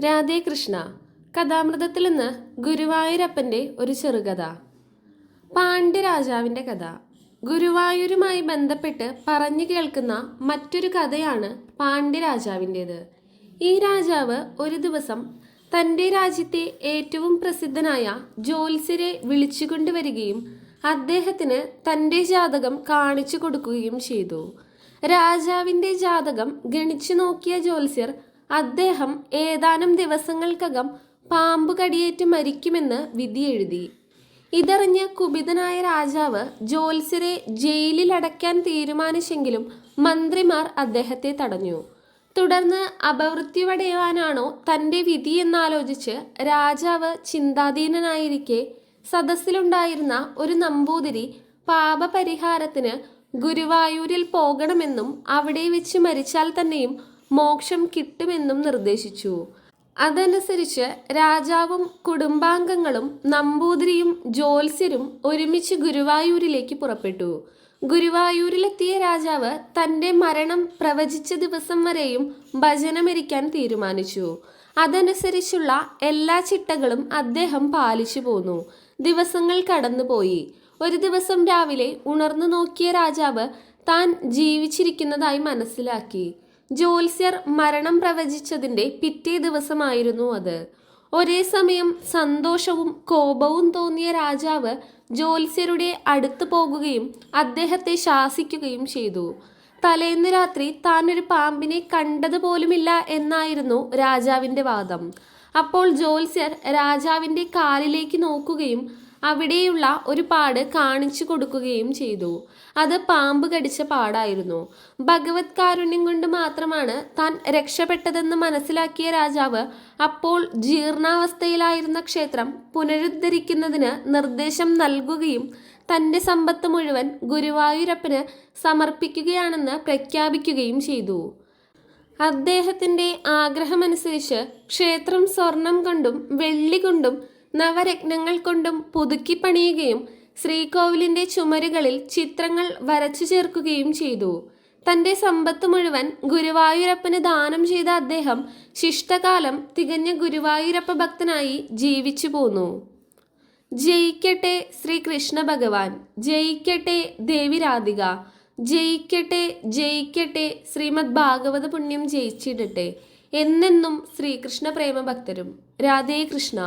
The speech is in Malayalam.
രാധേ കൃഷ്ണ കഥാമൃതത്തിൽ നിന്ന് ഗുരുവായൂരപ്പന്റെ ഒരു ചെറുകഥ. പാണ്ഡ്യരാജാവിന്റെ കഥ. ഗുരുവായൂരുമായി ബന്ധപ്പെട്ട് പറഞ്ഞു കേൾക്കുന്ന മറ്റൊരു കഥയാണ് പാണ്ഡ്യരാജാവിന്റേത്. ഈ രാജാവ് ഒരു ദിവസം തന്റെ രാജ്യത്തെ ഏറ്റവും പ്രസിദ്ധനായ ജ്യോത്സ്യരെ വിളിച്ചുകൊണ്ടുവരികയും അദ്ദേഹത്തിന് തന്റെ ജാതകം കാണിച്ചു കൊടുക്കുകയും ചെയ്തു. രാജാവിന്റെ ജാതകം ഗണിച്ചു നോക്കിയ ജ്യോത്സ്യർ അദ്ദേഹം ഏതാനും ദിവസങ്ങൾക്കകം പാമ്പ് കടിയേറ്റ് മരിക്കുമെന്ന് വിധിയെഴുതി ഇതറിഞ്ഞ് കുപിതനായ രാജാവ് ജ്യോത്സ്യരെ ജയിലിൽ അടയ്ക്കാൻ തീരുമാനിച്ചെങ്കിലും മന്ത്രിമാർ അദ്ദേഹത്തെ തടഞ്ഞു. തുടർന്ന് അപവൃത്തിവടയുവാനാണോ തന്റെ വിധി എന്നാലോചിച്ച് രാജാവ് ചിന്താധീനനായിരിക്കെ സദസ്സിലുണ്ടായിരുന്ന ഒരു നമ്പൂതിരി പാപപരിഹാരത്തിന് ഗുരുവായൂരിൽ പോകണമെന്നും അവിടെ വെച്ച് മരിച്ചാൽ തന്നെയും മോക്ഷം കിട്ടുമെന്നും നിർദ്ദേശിച്ചു. അതനുസരിച്ച് രാജാവും കുടുംബാംഗങ്ങളും നമ്പൂതിരിയും ജ്യോത്സ്യരും ഒരുമിച്ച് ഗുരുവായൂരിലേക്ക് പുറപ്പെട്ടു. ഗുരുവായൂരിലെത്തിയ രാജാവ് തന്റെ മരണം പ്രവചിച്ച ദിവസം വരെയും ഭജനമരിക്കാൻ തീരുമാനിച്ചു. അതനുസരിച്ചുള്ള എല്ലാ ചിട്ടകളും അദ്ദേഹം പാലിച്ചു പോന്നു. ദിവസങ്ങൾ കടന്നുപോയി. ഒരു ദിവസം രാവിലെ ഉണർന്നു നോക്കിയ രാജാവ് താൻ ജീവിച്ചിരിക്കുന്നതായി മനസ്സിലാക്കി. ജ്യോത്സ്യർ മരണം പ്രവചിച്ചതിന്റെ പിറ്റേ ദിവസമായിരുന്നു അത്. ഒരേ സമയം സന്തോഷവും കോപവും തോന്നിയ രാജാവ് ജ്യോത്സ്യരുടെ അടുത്ത് പോകുകയും അദ്ദേഹത്തെ ശാസിക്കുകയും ചെയ്തു. തലേന്ന് രാത്രി താൻ ഒരു പാമ്പിനെ കണ്ടതുപോലുമില്ല എന്നായിരുന്നു രാജാവിന്റെ വാദം. അപ്പോൾ ജ്യോത്സ്യർ രാജാവിന്റെ കാലിലേക്ക് നോക്കുകയും അവിടെയുള്ള ഒരു പാട് കാണിച്ചു കൊടുക്കുകയും ചെയ്തു. അത് പാമ്പ് കടിച്ച പാടായിരുന്നു. ഭഗവത് കാരുണ്യം കൊണ്ട് മാത്രമാണ് താൻ രക്ഷപ്പെട്ടതെന്ന് മനസ്സിലാക്കിയ രാജാവ് അപ്പോൾ ജീർണാവസ്ഥയിലായിരുന്ന ക്ഷേത്രം പുനരുദ്ധരിക്കുന്നതിന് നിർദ്ദേശം നൽകുകയും തന്റെ സമ്പത്ത് മുഴുവൻ ഗുരുവായൂരപ്പന് സമർപ്പിക്കുകയാണെന്ന് പ്രഖ്യാപിക്കുകയും ചെയ്തു. അദ്ദേഹത്തിന്റെ ആഗ്രഹമനുസരിച്ച് ക്ഷേത്രം സ്വർണം കൊണ്ടും വെള്ളി കൊണ്ടും നവരത്നങ്ങൾ കൊണ്ടും പുതുക്കിപ്പണിയുകയും ശ്രീകോവിലിന്റെ ചുമരുകളിൽ ചിത്രങ്ങൾ വരച്ചു ചേർക്കുകയും ചെയ്തു. തന്റെ സമ്പത്ത് മുഴുവൻ ഗുരുവായൂരപ്പന് ദാനം ചെയ്ത അദ്ദേഹം ശിഷ്ടകാലം തികഞ്ഞ ഗുരുവായൂരപ്പ ഭക്തനായി ജീവിച്ചു പോന്നു. ജയിക്കട്ടെ ശ്രീകൃഷ്ണ ഭഗവാൻ ജയിക്കട്ടെ ദേവിരാധിക ജയിക്കട്ടെ ജയിക്കട്ടെ ശ്രീമദ് ഭാഗവത പുണ്യം ജയിച്ചിടട്ടെ എന്നെന്നും ശ്രീകൃഷ്ണ പ്രേമഭക്തരും രാധേ കൃഷ്ണ.